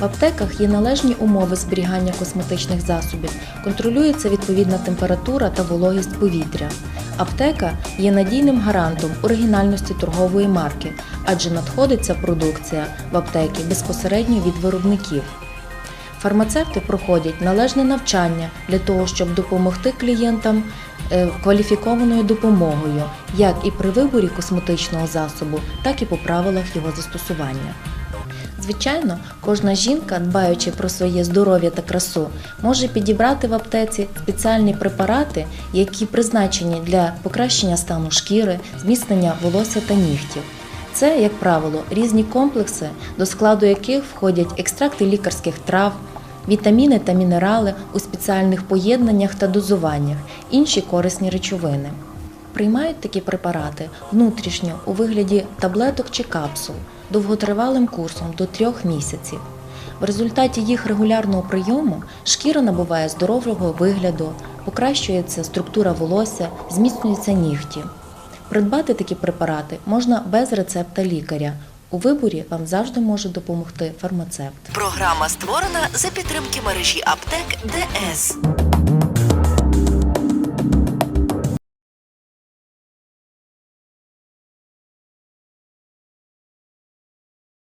В аптеках є належні умови зберігання косметичних засобів, контролюється відповідна температура та вологість повітря. Аптека є надійним гарантом оригінальності торгової марки, адже надходить ця продукція в аптеки безпосередньо від виробників. Фармацевти проходять належне навчання для того, щоб допомогти клієнтам е, кваліфікованою допомогою, як і при виборі косметичного засобу, так і по правилах його застосування. Звичайно, кожна жінка, дбаючи про своє здоров'я та красу, може підібрати в аптеці спеціальні препарати, які призначені для покращення стану шкіри, зміцнення волосся та нігтів. Це, як правило, різні комплекси, до складу яких входять екстракти лікарських трав, вітаміни та мінерали у спеціальних поєднаннях та дозуваннях, інші корисні речовини. Приймають такі препарати внутрішньо у вигляді таблеток чи капсул довготривалим курсом до трьох місяців. В результаті їх регулярного прийому шкіра набуває здорового вигляду, покращується структура волосся, зміцнюються нігті. Придбати такі препарати можна без рецепта лікаря. У виборі вам завжди може допомогти фармацевт. Програма створена за підтримки мережі аптек ДС.